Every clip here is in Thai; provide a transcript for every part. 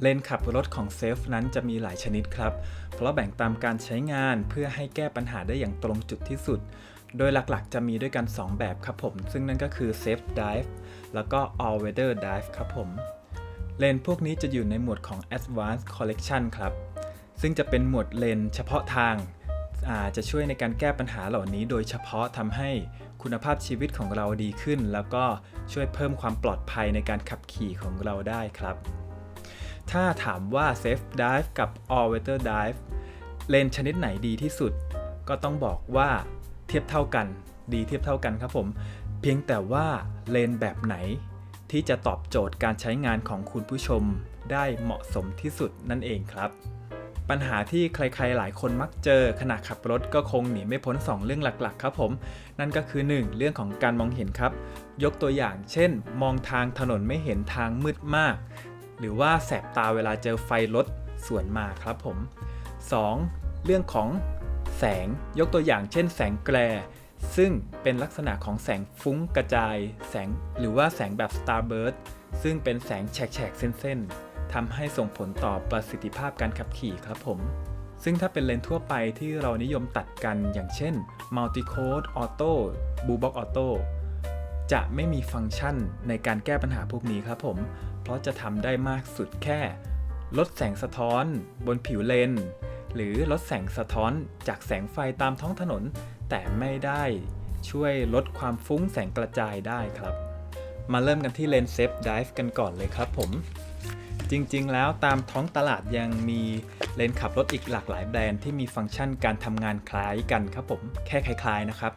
เลนขับรถของเซฟนั้นจะมีหลายชนิดครับ เพราะแบ่งตามการใช้งานเพื่อให้แก้ปัญหาได้อย่างตรงจุดที่สุด โดยหลักๆ จะมีด้วยกัน 2 แบบครับผม ซึ่งนั่นก็คือ Safe Dive แล้วก็ All Weather Dive ครับผม เลนพวกนี้จะอยู่ในหมวดของ Advanced Collection ครับ ซึ่งจะเป็นหมวดเลนเฉพาะทางอาจะช่วยในการแก้ปัญหาเหล่านี้ โดยเฉพาะทำให้คุณภาพชีวิตของเราดีขึ้น แล้วก็ช่วยเพิ่มความปลอดภัยในการขับขี่ของเราได้ครับ ถ้าถามว่า Safe Dive กับ All Weather Dive เลนชนิดไหนดีที่สุด ก็ต้องบอกว่าเทียบเท่ากัน ดีเทียบเท่ากันครับผม เพียงแต่ว่าเลนแบบไหน ที่จะตอบโจทย์การใช้งานของคุณผู้ชมได้เหมาะสมที่สุดนั่นเองครับ ปัญหาที่ใครๆหลายคนมักเจอขณะขับรถก็คงหนีไม่พ้น 2 เรื่องหลักๆ ครับผม นั่นก็คือ 1 เรื่องของการมองเห็นครับ ยกตัวอย่างเช่น มองทางถนนไม่เห็นทางมืดมาก หรือว่าแสบตาเวลาเจอไฟรถสวนมาครับผม 2. เรื่องของแสงยกตัวอย่างเช่นแสงแกลซึ่งเป็นลักษณะของแสงฟุ้งกระจาย แสงหรือว่าแสงแบบ Starburst ซึ่งเป็นแสงแฉกๆเส้นๆทำให้ส่งผลต่อประสิทธิภาพการขับขี่ครับผม ซึ่งถ้าเป็นเลนทั่วไปที่เรานิยมตัดกันอย่างเช่น Multi Code Auto Blue Box Auto จะไม่มีฟังก์ชันในการแก้ปัญหาพวกนี้ครับผม ราะจะทำได้มากสุดแค่ ลดแสงสะท้อนบนผิวเลน หรือลดแสงสะท้อนจากแสงไฟตามท้องถนน แต่ไม่ได้ช่วยลดความฟุ้งแสงกระจายได้ครับ มาเริ่มกันที่เลนเซฟดิฟกันก่อนเลยครับผม จริงๆ แล้วตามท้องตลาดยังมีเลนขับรถอีกหลากหลายแบรนด์ที่มีฟังก์ชันการทำงานคล้ายกันครับผม แค่คล้ายๆนะครับ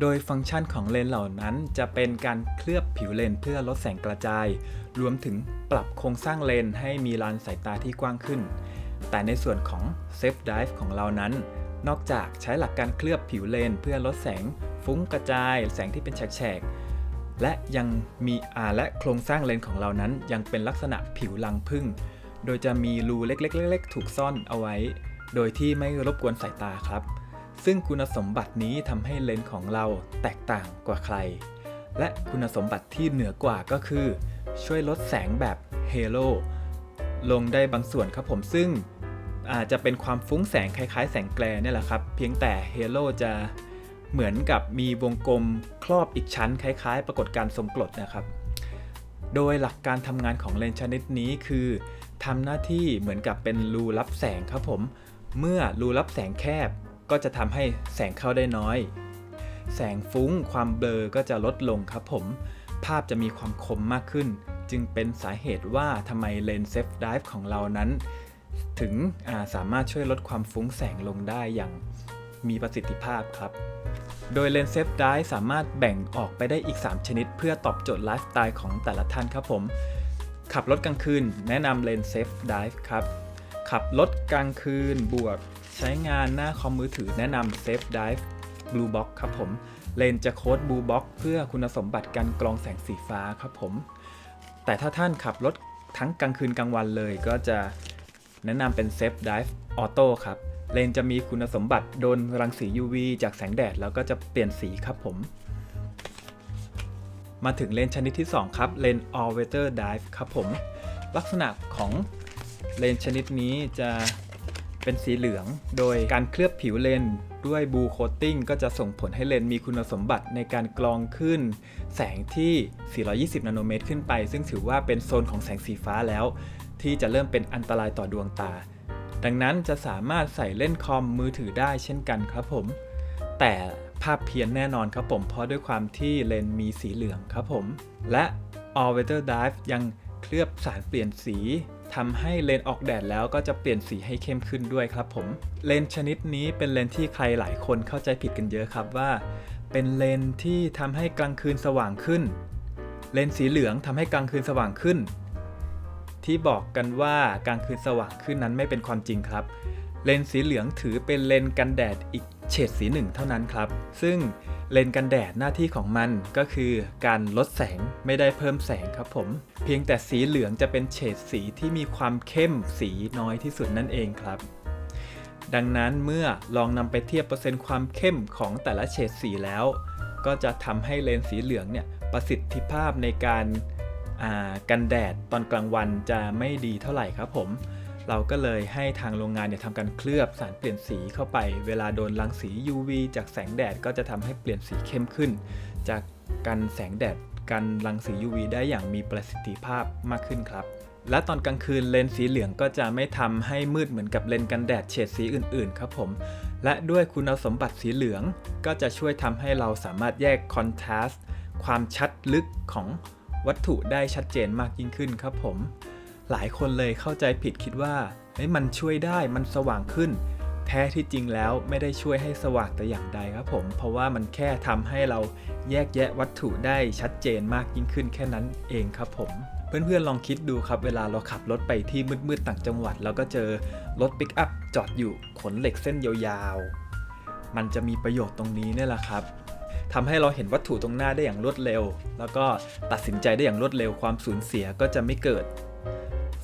โดยฟังก์ชันของเลนเหล่านั้น จะเป็นการเคลือบผิวเลนเพื่อลดแสงกระจาย รวมถึงปรับโครงสร้างเลนให้มีลานสายตาที่กว้างขึ้น แต่ในส่วนของ Safe Dive ของเรานั้น นอกจากใช้หลักการเคลือบผิวเลนเพื่อลดแสงฟุ้งกระจาย แสงที่เป็นแฉกๆและยังมีอาและโครงสร้างเลนของเรานั้น ยังเป็นลักษณะผิวลังพึ่ง โดยจะมีรูเล็กๆๆ ถูกซ่อนเอาไว้ โดยที่ไม่รบกวนสายตาครับ ซึ่งคุณสมบัตินี้ทำให้เลนส์ของเราแตกต่างกว่าใคร และคุณสมบัติที่เหนือกว่าก็คือ ช่วยลดแสงแบบเฮโลลงได้บางส่วนครับผมซึ่งอาจจะเป็นความฟุ้งแสงคล้ายๆ แสงแกลนี่แหละครับ เพียงแต่เฮโลจะเหมือนกับมีวงกลมครอบอีกชั้นคล้ายๆ ปรากฏการณ์ทรงกรดนะครับ โดยหลักการทำงานของเลนส์ชนิดนี้คือทำหน้าที่เหมือนกับเป็นรูรับแสงครับผม เมื่อรูรับแสงแคบ ก็จะทำให้แสงเข้าได้น้อย แสงฟุ้งความเบลอก็จะลดลงครับผม ภาพจะมีความคมมากขึ้น จึงเป็นสาเหตุว่าทำไมเลนส์เซฟดิฟของเรานั้น ถึงาสามารถช่วยลดความฟุ้งแสงลงได้อย่างมีประสิทธิภาพครับ โดยเลนส์เซฟดิฟสามารถแบ่งออกไปได้อีก 3 ชนิด เพื่อตอบโจทย์ไลฟ์สไตล์ของแต่ละท่านครับผม ขับรถกลางคืน แนะนำเลนส์เซฟดิฟครับ ขับรถกลางคืนบวก ใช้งานหน้าคอมมือถือแนะนำ Safe Dive Blue Box ครับผม เลนจะโค้ด Blue Box เพื่อคุณสมบัติการกรองแสงสีฟ้าครับผม แต่ถ้าท่านขับรถทั้งกลางคืนกลางวันเลยก็จะแนะนำเป็น Safe Dive Auto ครับ เลนจะมีคุณสมบัติโดนรังสี UV จากแสงแดด แล้วก็จะเปลี่ยนสีครับผม มาถึงเลนชนิดที่ 2 ครับ เลน All Weather Dive ครับผม ลักษณะของเลนชนิดนี้จะ เป็นสีเหลือง โดยการเคลือบผิวเลนด้วยบูโคตติ้งก็จะส่งผลให้เลนมีคุณสมบัติในการกรองขึ้น แสงที่ 420 นาโนเมตรขึ้นไป ซึ่งถือว่าเป็นโซนของแสงสีฟ้าแล้ว ที่จะเริ่มเป็นอันตรายต่อดวงตา ดังนั้นจะสามารถใส่เล่นคอมมือถือได้เช่นกันครับผม แต่ภาพเพี้ยนแน่นอนครับผม เพราะด้วยความที่เลนมีสีเหลืองครับผม และ All Weather Dive ยังเคลือบสารเปลี่ยนสี ทำให้เลนออกแดดแล้วก็จะเปลี่ยนสีให้เข้มขึ้นด้วยครับผมเลนชนิดนี้เป็นเลนที่ใครหลายคนเข้าใจผิดกันเยอะครับว่า เป็นเลนที่ทำให้กลางคืนสว่างขึ้น เลนสีเหลืองทำให้กลางคืนสว่างขึ้น ที่บอกกันว่ากลางคืนสว่างขึ้นนั้นไม่เป็นความจริงครับ เลนสีเหลืองถือเป็นเลนกันแดดอีก เฉดสีหนึ่งเท่านั้นครับ ซึ่งเลนกันแดดหน้าที่ของมันก็คือการลดแสงไม่ได้เพิ่มแสงครับผม เพียงแต่สีเหลืองจะเป็นเฉดสีที่มีความเข้มสีน้อยที่สุดนั่นเองครับ ดังนั้นเมื่อลองนำไปเทียบเปอร์เซ็นต์ความเข้มของแต่ละเฉดสีแล้ว ก็จะทำให้เลนสีเหลืองเนี่ยประสิทธิภาพในการากันแดดตอนกลางวันจะไม่ดีเท่าไหร่ครับผม เราก็เลยให้ทางโรงงานเนี่ยทำการเคลือบสารเปลี่ยนสีเข้าไป เวลาโดนรังสี UV จากแสงแดดก็จะทำให้เปลี่ยนสีเข้มขึ้น จากกันแสงแดดกันรังสี UV ได้อย่างมีประสิทธิภาพมากขึ้นครับ และตอนกลางคืนเลนส์สีเหลืองก็จะไม่ทำให้มืดเหมือนกับเลนส์กันแดดเฉดสีอื่นๆ ครับผม และด้วยคุณสมบัติสีเหลือง ก็จะช่วยทำให้เราสามารถแยกคอนทราสต์ความชัดลึกของวัตถุได้ชัดเจนมากยิ่งขึ้นครับผม หลายคนเลยเข้าใจผิดคิดว่าเฮ้ยมันช่วยได้มันสว่างขึ้น แท้ที่จริงแล้วไม่ได้ช่วยให้สว่างแต่อย่างใดครับผม เพราะว่ามันแค่ทำให้เราแยกแยะวัตถุได้ชัดเจนมากยิ่งขึ้นแค่นั้นเองครับผมเพื่อนๆลองคิดดูครับเวลาเราขับรถไปที่มืดๆต่างจังหวัด แล้วก็เจอรถปิกอัพจอดอยู่ขนเหล็กเส้นยาวๆ มันจะมีประโยชน์ตรงนี้เนี่ยแหละครับทำให้เราเห็นวัตถุตรงหน้าได้อย่างรวดเร็ว แล้วก็ตัดสินใจได้อย่างรวดเร็วความสูญเสียก็จะไม่เกิด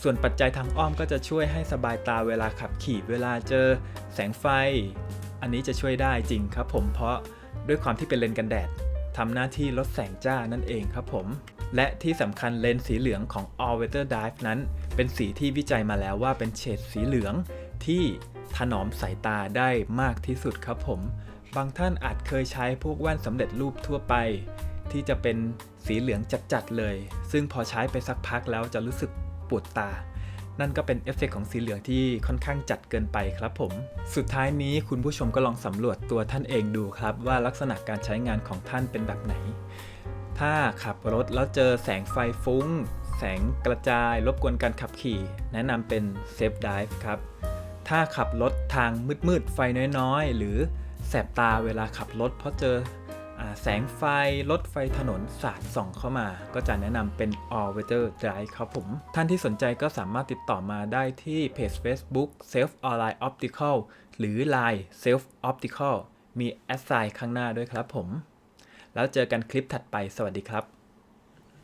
ส่วนปัจจัยทางอ้อมก็จะช่วยให้สบายตาเวลาขับขี่เวลาเจอแสงไฟ อันนี้จะช่วยได้จริงครับผมเพราะด้วยความที่เป็นเลนส์กันแดดทำหน้าที่ลดแสงจ้านั่นเองครับผม และที่สำคัญเลนส์สีเหลืองของ All Weather Dive นั้น เป็นสีที่วิจัยมาแล้วว่าเป็นเฉดสีเหลืองที่ถนอมสายตาได้มากที่สุดครับผม บางท่านอาจเคยใช้พวกแว่นสำเร็จรูปทั่วไป ที่จะเป็นสีเหลืองจัดๆเลย ซึ่งพอใช้ไปสักพักแล้วจะรู้สึก ปวดตา นั่นก็เป็นเอฟเฟกต์ของสีเหลืองที่ค่อนข้างจัดเกินไปครับผม สุดท้ายนี้คุณผู้ชมก็ลองสำรวจตัวท่านเองดูครับ ว่าลักษณะการใช้งานของท่านเป็นแบบไหน ถ้าขับรถแล้วเจอแสงไฟฟุ้ง แสงกระจาย รบกวนการขับขี่ แนะนำเป็น Safe Dive ครับ ถ้าขับรถทางมืดๆไฟน้อยๆ หรือแสบตาเวลาขับรถเพราะเจอ แสงไฟรถไฟถนนสาดส่องเข้ามา ก็จะแนะนำเป็น All Weather Drive ครับผม ท่านที่สนใจก็สามารถติดต่อมาได้ที่เพจ Facebook Self Online Optical หรือ Line Self Optical มีแอดไซน์ข้างหน้าด้วยครับผม แล้วเจอกันคลิปถัดไปสวัสดีครับ